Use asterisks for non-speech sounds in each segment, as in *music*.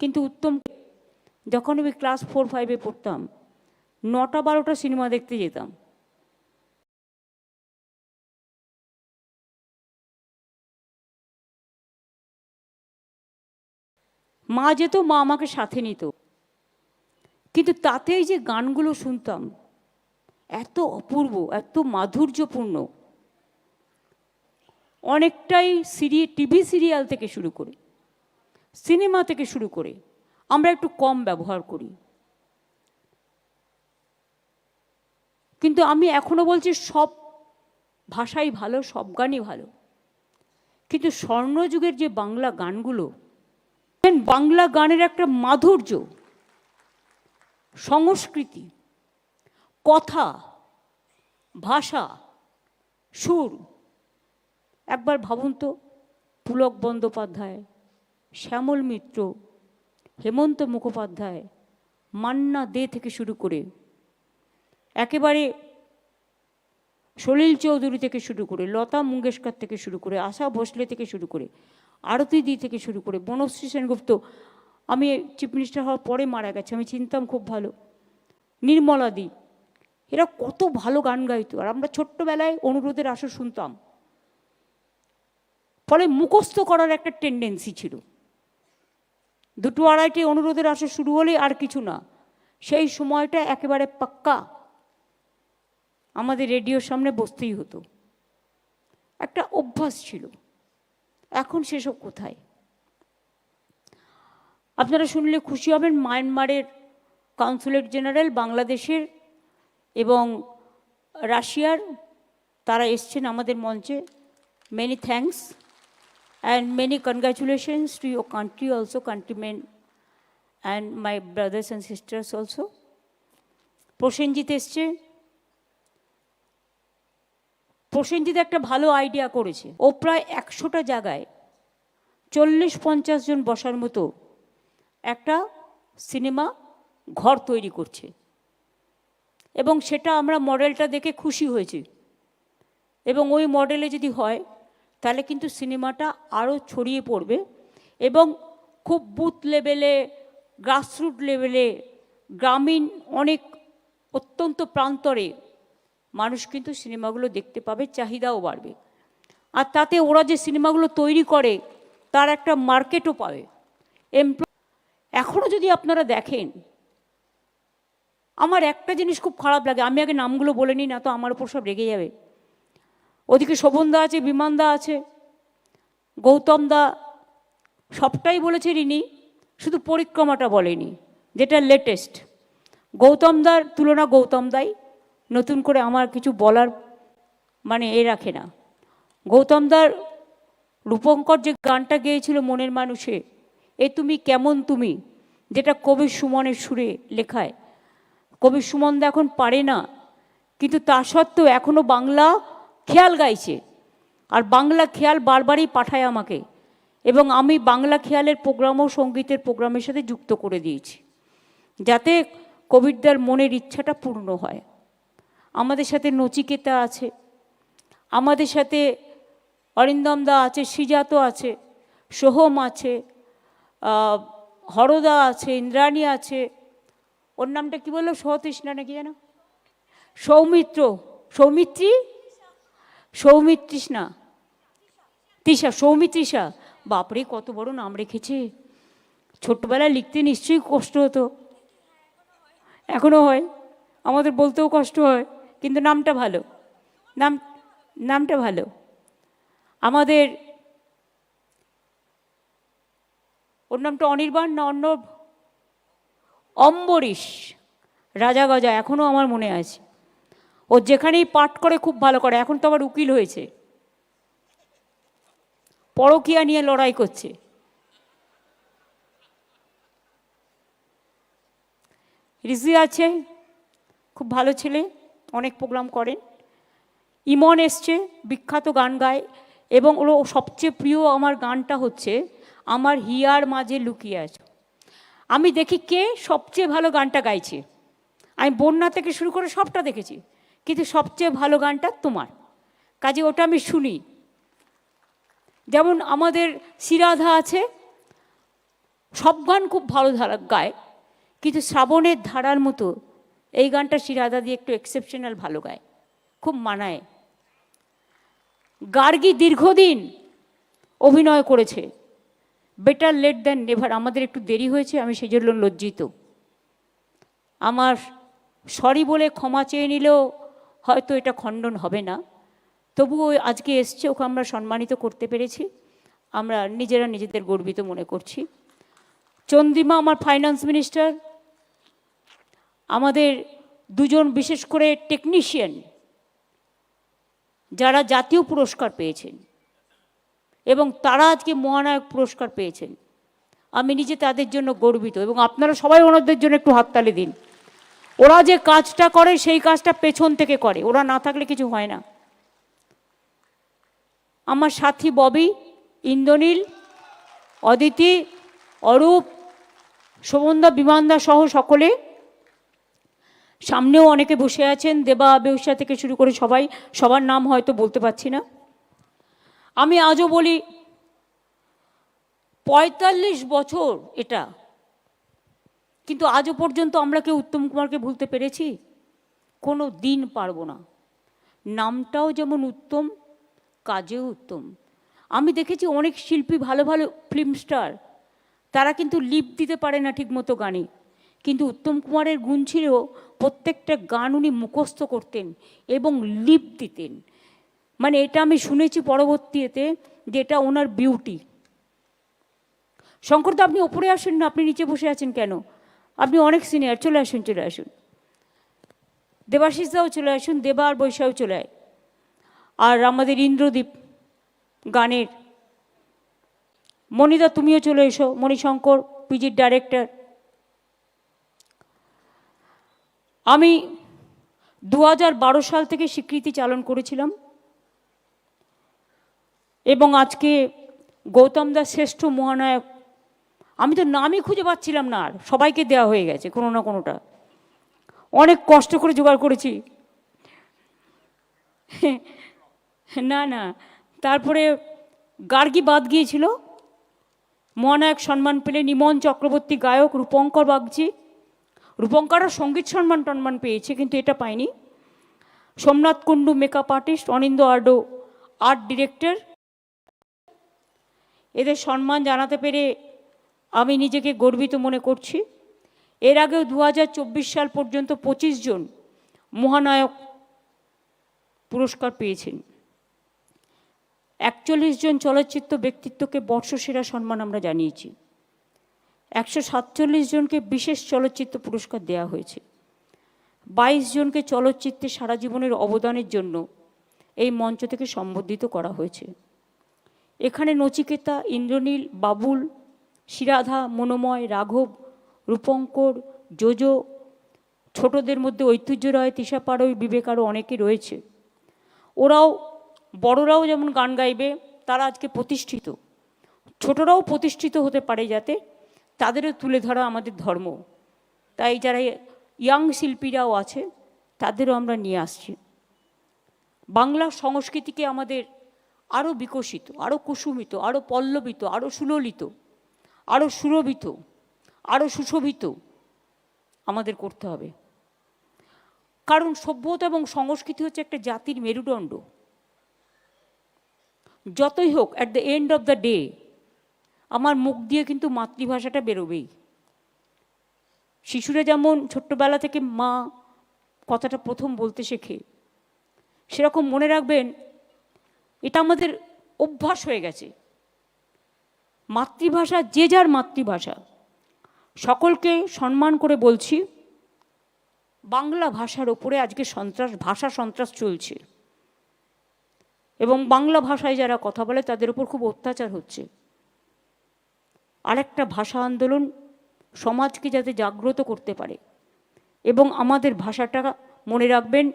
কিন্তু উত্তম যখন আমি ক্লাস ফোর ফাইভে পড়তাম, নটা, বারোটা সিনেমা দেখতে যেতাম। মা যেত, মা আমাকে সাথে নিত। কিন্তু তাতেই যে গানগুলো শুনতাম, এত অপূর্ব, এত মাধুর্যপূর্ণ অনেকটাই সিরি টিভি সিরিয়াল থেকে শুরু করে, সিনেমা থেকে শুরু করে, আমরা একটু কম ব্যবহার করি। কিন্তু আমি এখনও বলছি সব ভাষাই ভালো, সব গানই ভালো। কিন্তু স্বর্ণযুগের যে বাংলা গানগুলো বাংলা গানের একটা মাধুর্য, সংস্কৃতি, কথা, ভাষা, সুর একবার ভাবুন তো, পুলক বন্দ্যোপাধ্যায়, শ্যামল মিত্র, হেমন্ত মুখোপাধ্যায়, মান্না দে থেকে শুরু করে, একেবারে সলিল চৌধুরী থেকে শুরু করে, লতা মঙ্গেশকর থেকে শুরু করে, আশা ভোসলে থেকে শুরু করে, আরতি দি থেকে শুরু করে, বনশ্রী সেনগুপ্ত, আমি চিফ মিনিস্টার হওয়ার পরে মারা গেছে, আমি চিনতাম খুব ভালো, নির্মলা দি, এরা কত ভালো গান গাইতো, আর আমরা ছোট্টবেলায় অনুরোধের আসর শুনতাম। ফলে মুখস্থ করার একটা টেন্ডেন্সি ছিল। দুটো আড়াইটে অনুরোধের আসর শুরু হলে আর কিছু না। সেই সময়টা একেবারে পাক্কা। আমাদের রেডিওর সামনে বসতেই হতো। একটা অভ্যাস ছিল। এখন সেসব কোথায়? আপনারা শুনলে খুশি হবেন মায়ানমারের কাউন্সিলেট জেনারেল, বাংলাদেশের এবং রাশিয়ার। তারা এসছেন আমাদের মঞ্চে। Many thanks and many congratulations to your country also countrymen and my brothers and sisters also Prosenjit এসছে প্রসেনজিৎ একটা ভালো আইডিয়া করেছে ও প্রায় একশোটা জায়গায় চল্লিশ পঞ্চাশ জন বসার মতো একটা সিনেমা ঘর তৈরি করছে। এবং সেটা আমরা মডেলটা দেখে খুশি হয়েছি। এবং ওই মডেলে যদি হয় তাহলে কিন্তু সিনেমাটা আরও ছড়িয়ে পড়বে এবং খুব বুথ লেভেলে গ্রাসরুট লেভেলে, গ্রামীণ অনেক অত্যন্ত প্রান্তরে মানুষ কিন্তু সিনেমাগুলো দেখতে পাবে, চাহিদাও বাড়বে। আর তাতে ওরা যে সিনেমাগুলো তৈরি করে, তার একটা মার্কেটও পাবে। এমপ্লয় এখনও যদি আপনারা দেখেন, আমার একটা জিনিস খুব খারাপ লাগে, আমি আগে নামগুলো বলে নিই, না তো আমার উপর সব রেগে যাবে। ওদিকে শোভনদা আছে, বিমানদা আছে গৌতম দা সবটাই বলেছে রিনি, শুধু পরিক্রমাটা বলেনি, যেটা লেটেস্ট গৌতম দার তুলনা গৌতম দাই নতুন করে আমার কিছু বলার মানে এ রাখে না। গৌতম দার রূপঙ্কর যে গানটা গেয়েছিল মনের মানুষে, এ তুমি কেমন তুমি? যেটা কবি সুমনের সুরে লেখায়। কবি সুমন দা এখন পারে না, কিন্তু তা সত্ত্বেও এখনও বাংলা খেয়াল গাইছে। আর বাংলা খেয়াল বারবারই পাঠায় আমাকে। এবং আমি বাংলা খেয়ালের প্রোগ্রামও সঙ্গীতের প্রোগ্রামের সাথে যুক্ত করে দিয়েছি। যাতে কবিরদার মনের ইচ্ছাটা পূর্ণ হয়। আমাদের সাথে নচিকেতা আছে। আমাদের সাথে অরিন্দম দা আছে, সিজাতো আছে, সোহম আছে হরদা আছে, ইন্দ্রাণী আছে। ওর নামটা কি বলল? সতৃষ্ণা নাকি যেন? সৌমিত্র, সৌমিত্রী? সৌমিত্রিষ্ণা তৃষা সৌমিত্রিষা বাপরে, কত বড় নাম রেখেছে। ছোট্টবেলায় লিখতে নিশ্চয়ই কষ্ট হতো। এখনও হয়। আমাদের বলতেও কষ্ট হয়, কিন্তু নামটা ভালো। নাম, নামটা ভালো। আমাদের ওর নামটা অনির্বাণ, না অন্য অম্বরীশ। রাজা গজা এখনও আমার মনে আছে। ও যেখানেই পাঠ করে খুব ভালো করে, এখন তো আবার উকিল হয়েছে। পরকিয়া নিয়ে লড়াই করছে। রিজি আছে, খুব ভালো ছেলে, অনেক প্রোগ্রাম করেন ইমন এসছে, বিখ্যাত গান গায় এবং ওর সবচেয়ে প্রিয় আমার গানটা হচ্ছে, আমার হিয়ার মাঝে লুকিয়ে আছো। আমি দেখি কে সবচেয়ে ভালো গানটা গাইছে। আমি বন্যা থেকে শুরু করে সবটা দেখেছি। কিন্তু সবচেয়ে ভালো গানটা তোমার। কাজে ওটা আমি শুনি। যেমন আমাদের সিরাধা আছে, সব গান খুব ভালো ধারা, গায়, কিন্তু শ্রাবণের ধারার মতো এই গানটা শিরাদা দিয়ে একটু এক্সেপশনাল ভালো গায়, খুব মানায়। গার্গী দীর্ঘদিন অভিনয় করেছে। বেটার লেট দ্যান নেভার আমাদের একটু দেরি হয়েছে, আমি সেই জন্য লজ্জিত। আমার সরি বলে ক্ষমা চেয়ে নিলেও হয়তো এটা খণ্ডন হবে না। তবুও আজকে এসছে, ওকে আমরা সম্মানিত করতে পেরেছি। আমরা নিজেরা নিজেদের গর্বিত মনে করছি। চন্দ্রিমা আমার ফাইন্যান্স মিনিস্টার আমাদের দুজন বিশেষ করে টেকনিশিয়ান যারা জাতীয় পুরস্কার পেয়েছেন এবং তারা আজকে মহানায়ক পুরস্কার পেয়েছেন। আমি নিজে তাদের জন্য গর্বিত এবং আপনারা সবাই ওনাদের জন্য একটু হাততালি দিন। ওরা যে কাজটা করে, সেই কাজটা পেছন থেকে করে। ওরা না থাকলে কিছু হয় না। আমার সাথী ববি, ইন্দ্রনীল, অদিতি, অরূপ, শোভনদা, বিমানদা সহ সকলে সামনেও অনেকে বসে আছেন। দেবা বেউসা থেকে শুরু করে সবাই, সবার নাম হয়তো বলতে পারছি না। আমি আজও বলি, পঁয়তাল্লিশ বছর এটা কিন্তু আজও পর্যন্ত আমরা কেউ উত্তম কুমারকে ভুলতে পেরেছি? কোনো দিন পারব না। নামটাও যেমন উত্তম, কাজেও উত্তম। আমি দেখেছি অনেক শিল্পী ভালো ভালো ফিল্ম স্টার তারা কিন্তু লিপ দিতে পারে না ঠিকমতো গানে। কিন্তু উত্তম কুমারের গুণ ছিল প্রত্যেকটা গান উনি মুখস্থ করতেন এবং লিপ দিতেন। মানে এটা আমি শুনেছি পরবর্তীতে যে এটা ওনার বিউটি শঙ্করদা আপনি ওপরে আসেন না? আপনি নিচে বসে আছেন কেন? আপনি অনেক সিনিয়র চলে আসুন চলে আসুন। দেবাশিস দাও চলে আসুন, দেবা আর বৈশাও চলে আয়। আর আমাদের ইন্দ্রদীপ গানের, মণিদা তুমিও চলে এসো, মণিশঙ্কর, পিজির ডাইরেক্টর আমি দু সাল থেকে স্বীকৃতি চালন করেছিলাম। এবং আজকে গৌতম দাস শ্রেষ্ঠ মহানায়ক আমি তো নামই খুঁজে পাচ্ছিলাম না আর। সবাইকে দেওয়া হয়ে গেছে, কোনো না কোনোটা। অনেক কষ্ট করে জোগাড় করেছি। *laughs* না না। তারপরে গার্গী বাদ গিয়েছিল। মহানায়ক সম্মান পেলে নিমন চক্রবর্তী গায়ক রূপঙ্কর বাগচি। রূপঙ্করও সংগীত সম্মান টন্মান পেয়েছে, কিন্তু এটা পায়নি। সোমনাথ কুণ্ডু মেকআপ আর্টিস্ট অনিন্দ আর্ডো আর্ট ডিরেক্টর এদের সম্মান জানাতে পেরে আমি নিজেকে গর্বিত মনে করছি। এর আগেও দু হাজার চব্বিশ সাল পর্যন্ত পঁচিশ জন মহানায়ক পুরস্কার পেয়েছেন। একচল্লিশ জন চলচ্চিত্র ব্যক্তিত্বকে বর্ষসেরা সম্মান আমরা জানিয়েছি। একশো সাতচল্লিশ জনকে বিশেষ চলচ্চিত্র পুরস্কার দেওয়া হয়েছে। বাইশ জনকে চলচ্চিত্রে সারা জীবনের অবদানের জন্য এই মঞ্চ থেকে সম্বোধিত করা হয়েছে। এখানে নচিকেতা, ইন্দ্রনীল, বাবুল শিরাধা মনোময়, রাঘব, রূপঙ্কর যোজো ছোটদের মধ্যে ঐতিহ্য রায় তিশা পাড়ই, বিবেক আরও অনেকে রয়েছে। ওরাও, বড়রাও যেমন গান গাইবে, তারা আজকে প্রতিষ্ঠিত। ছোটরাও প্রতিষ্ঠিত হতে পারে যাতে তাদেরও তুলে ধরা আমাদের ধর্ম। তাই যারা ইয়াং শিল্পীরাও আছে, তাদেরও আমরা নিয়ে আসছি। বাংলা সংস্কৃতিকে আমাদের আরও বিকশিত আরও কুসুমিত আরও পল্লবিত আরও সুললিত। আরও সুরভিত আরও সুশোভিত আমাদের করতে হবে। কারণ সভ্যতা এবং সংস্কৃতি হচ্ছে একটা জাতির মেরুদণ্ড। যতই হোক at the end of the day আমার মুখ দিয়ে কিন্তু মাতৃভাষাটা বেরোবেই। শিশুরা যেমন ছোট্টবেলা থেকে মা কথাটা প্রথম বলতে শেখে, সেরকম মনে রাখবেন, এটা আমাদের অভ্যাস হয়ে গেছে। মাতৃভাষা, যে যার মাতৃভাষা। সকলকে সম্মান করে বলছি, বাংলা ভাষার ওপরে আজকে সন্ত্রাস, ভাষা সন্ত্রাস চলছে। এবং বাংলা ভাষায় যারা কথা বলে, তাদের উপর খুব অত্যাচার হচ্ছে। আরেকটা ভাষা আন্দোলন সমাজকে যাতে জাগ্রত করতে পারে। এবং আমাদের ভাষাটা মনে রাখবেন,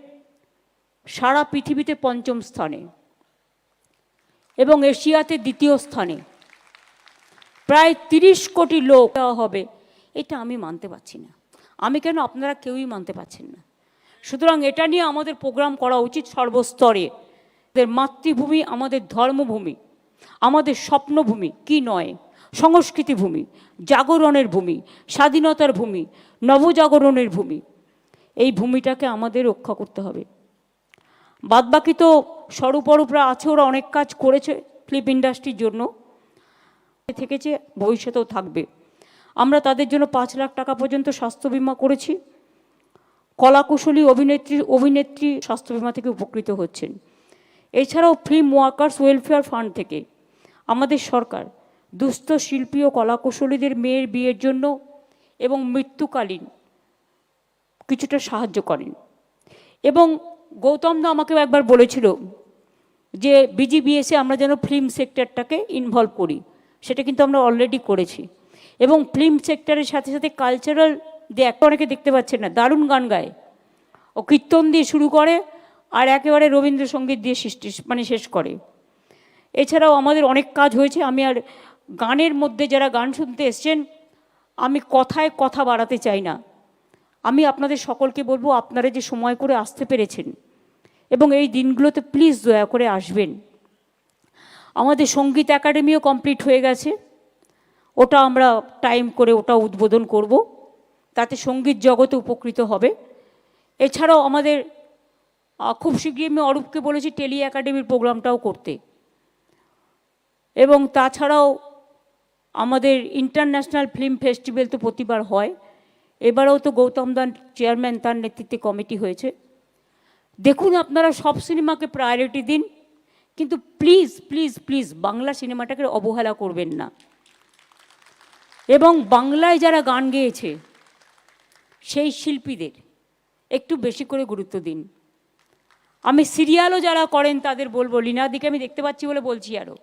সারা পৃথিবীতে পঞ্চম স্থানে এবং এশিয়াতে দ্বিতীয় স্থানে। প্রায় তিরিশ কোটি লোক দেওয়া হবে। এটা আমি মানতে পারছি না। আমি কেন আপনারা কেউই মানতে পারছেন না? সুতরাং এটা নিয়ে আমাদের প্রোগ্রাম করা উচিত সর্বস্তরে। মাতৃভূমি, আমাদের ধর্মভূমি, আমাদের স্বপ্নভূমি, কি নয়? সংস্কৃতি ভূমি, জাগরণের ভূমি, স্বাধীনতার ভূমি, নবজাগরণের ভূমি, এই ভূমিটাকে আমাদের রক্ষা করতে হবে। বাদবাকি তো স্বরূপরূপরা আছে, ওরা অনেক কাজ করেছে ফিল্ম ইন্ডাস্ট্রির জন্য। থেকেছে ভবিষ্যতেও থাকবে। আমরা তাদের জন্য পাঁচ লাখ টাকা পর্যন্ত স্বাস্থ্য বিমা করেছি। কলাকুশলী অভিনেত্রী অভিনেত্রী স্বাস্থ্য বিমা থেকে উপকৃত হচ্ছেন। এছাড়াও ফিল্ম ওয়ার্কার্স ওয়েলফেয়ার ফান্ড থেকে আমাদের সরকার দুস্থ শিল্পী ও কলাকুশলীদের মেয়ের বিয়ের জন্য এবং মৃত্যুকালীন কিছুটা সাহায্য করেন। এবং গৌতম দা আমাকেও একবার বলেছিল যে, বিজিবিএসে আমরা যেন ফিল্ম সেক্টরটাকে ইনভলভ করি। সেটা কিন্তু আমরা অলরেডি করেছি। এবং ফিল্ম সেক্টরের সাথে সাথে কালচারাল দেখ অনেকে দেখতে পাচ্ছেন না, দারুণ গান গায়। ও কীর্তন দিয়ে শুরু করে আর একেবারে রবীন্দ্রসঙ্গীত দিয়ে সৃষ্টি মানে শেষ করে। এছাড়াও আমাদের অনেক কাজ হয়েছে, আমি আর গানের মধ্যে যারা গান শুনতে এসছেন, আমি কথায় কথা বাড়াতে চাই না। আমি আপনাদের সকলকে বলব, আপনারা যে সময় করে আসতে পেরেছেন, এবং এই দিনগুলোতে প্লিজ দয়া করে আসবেন। আমাদের সংগীত একাডেমিও কমপ্লিট হয়ে গেছে। ওটা আমরা টাইম করে ওটা উদ্বোধন করব। তাতে সংগীত জগতে উপকৃত হবে। এছাড়াও আমাদের খুব শীঘ্রই আমি অরূপকে বলেছি টেলি একাডেমির প্রোগ্রামটাও করতে। এবং তাছাড়াও আমাদের ইন্টারন্যাশনাল ফিল্ম ফেস্টিভ্যাল তো প্রতিবার হয়। এবারেও তো গৌতম দান চেয়ারম্যান তার নেতৃত্বে কমিটি হয়েছে। দেখুন আপনারা সব সিনেমাকে প্রায়োরিটি দিন। কিন্তু প্লিজ প্লিজ প্লিজ বাংলা সিনেমাটাকে অবহেলা করবেন না। এবং বাংলায় যারা গান গেয়েছে, সেই শিল্পীদের একটু বেশি করে গুরুত্ব দিন। আমি সিরিয়ালও যারা করেন, তাদের বলব, লীনাদিকে আমি দেখতে পাচ্ছি বলে বলছি আরও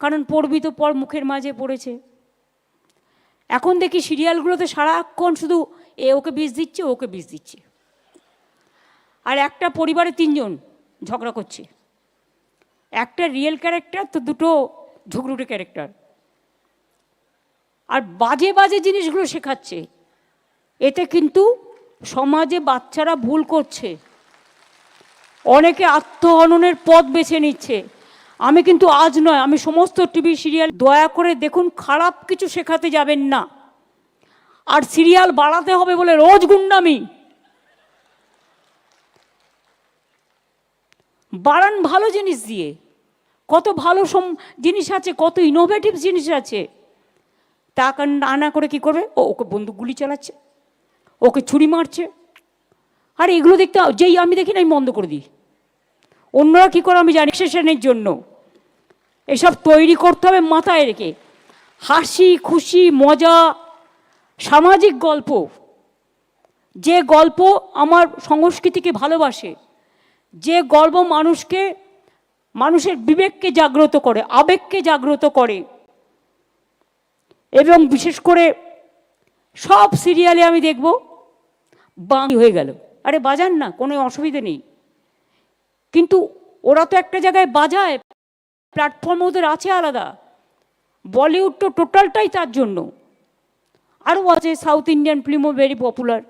কারণ পড়বি তো পর মুখের মাঝে পড়েছে। এখন দেখি সিরিয়ালগুলোতে সারাক্ষণ শুধু এ ওকে বিষ দিচ্ছে, ওকে বিষ দিচ্ছে। আর একটা পরিবারে তিনজন ঝগড়া করছে। একটা রিয়েল ক্যারেক্টার তো দুটো ঝগড়ুটে ক্যারেক্টার আর বাজে বাজে জিনিসগুলো শেখাচ্ছে। এতে কিন্তু সমাজে বাচ্চারা ভুল করছে। অনেকে আত্মহননের পথ বেছে নিচ্ছে। আমি কিন্তু আজ নয়, আমি সমস্ত টিভি সিরিয়াল দয়া করে দেখুন, খারাপ কিছু শেখাতে যাবেন না। আর সিরিয়াল বাড়াতে হবে বলে রোজ গুন্ডামি। বাড়ান ভালো জিনিস দিয়ে। কত ভালো সম জিনিস আছে, কত ইনোভেটিভ জিনিস আছে। তা আনা করে কি করবে? ও ওকে বন্দুক গুলি চালাচ্ছে, ওকে ছুরি মারছে। আর এগুলো দেখতে, যেই আমি দেখি না, আমি বন্ধ করে দিই। অন্যরা কী করে আমি জানি সেশনের জন্য। এসব তৈরি করতে হবে মাথায় রেখে। হাসি, খুশি, মজা, সামাজিক গল্প। যে গল্প আমার সংস্কৃতিকে ভালোবাসে, যে গল্প মানুষকে মানুষের বিবেককে জাগ্রত করে, আবেগকে জাগ্রত করে। এবং বিশেষ করে সব সিরিয়ালে আমি দেখব বাংলা হয়ে গেল। আরে বাজান না, কোনো অসুবিধে নেই। কিন্তু ওরা তো একটা জায়গায় বাজায়, প্ল্যাটফর্ম ওদের আছে আলাদা। বলিউড তো টোটালটাই তার জন্য। আরও আছে সাউথ ইন্ডিয়ান ফিল্মও ভেরি পপুলার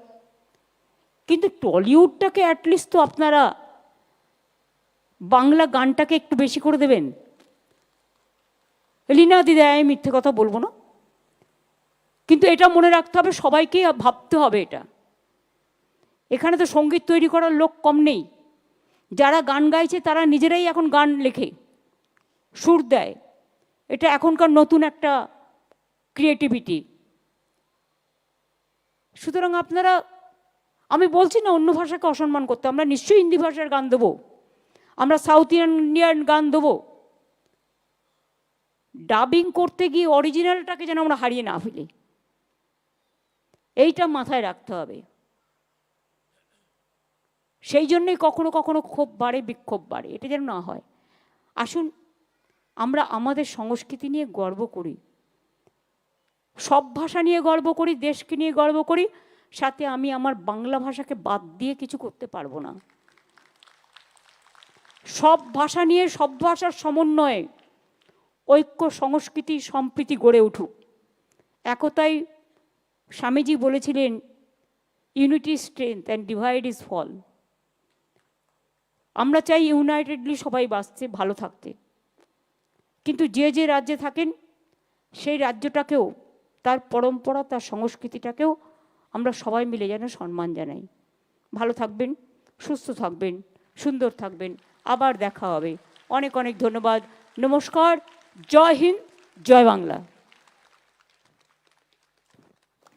কিন্তু টলিউডটাকে অ্যাটলিস্ট তো আপনারা বাংলা গানটাকে একটু বেশি করে দেবেন? লীনা দিদি, আমি মিথ্যে কথা বলব না। কিন্তু এটা মনে রাখতে হবে, সবাইকে ভাবতে হবে এটা। এখানে তো সংগীত তৈরি করার লোক কম নেই। যারা গান গাইছে, তারা নিজেরাই এখন গান লেখে, সুর দেয়। এটা এখনকার নতুন একটা ক্রিয়েটিভিটি সুতরাং আপনারা, আমি বলছি না অন্য ভাষাকে অসম্মান করতে, আমরা নিশ্চয়ই হিন্দি ভাষার গান দেবো। আমরা সাউথ ইন্ডিয়ান গান দেবো। ডাবিং করতে গিয়ে অরিজিনালটাকে যেন আমরা হারিয়ে না ফেলি। এইটা মাথায় রাখতে হবে। সেই জন্যই কখনো কখনো ক্ষোভ বাড়ে, বিক্ষোভ বাড়ে। এটা যেন না হয়। আসুন, আমরা আমাদের সংস্কৃতি নিয়ে গর্ব করি। সব ভাষা নিয়ে গর্ব করি, দেশকে নিয়ে গর্ব করি। সাথে আমি আমার বাংলা ভাষাকে বাদ দিয়ে কিছু করতে পারব না। সব ভাষা নিয়ে সব ভাষার সমন্বয়ে ঐক্য, সংস্কৃতি, সম্প্রীতি গড়ে উঠুক। একতাই স্বামীজি বলেছিলেন unity strength and divide is fall আমরা চাই ইউনাইটেডলি সবাই বাঁচতে, ভালো থাকতে। কিন্তু যে যে রাজ্যে থাকেন, সেই রাজ্যটাকেও, তার পরম্পরা, তার সংস্কৃতিটাকেও আমরা সবাই মিলে যেন সম্মান জানাই। ভালো থাকবেন, সুস্থ থাকবেন, সুন্দর থাকবেন। আবার দেখা হবে। অনেক অনেক ধন্যবাদ। নমস্কার। জয় হিন্দ, জয় বাংলা।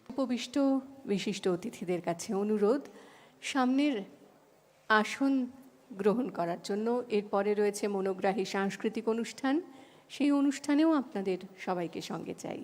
উপবিষ্ট বিশিষ্ট অতিথিদের কাছে অনুরোধ, সামনের আসন গ্রহণ করার জন্য। এরপরে রয়েছে মনোগ্রাহী সাংস্কৃতিক অনুষ্ঠান। সেই অনুষ্ঠানেও আপনাদের সবাইকে সঙ্গে চাই।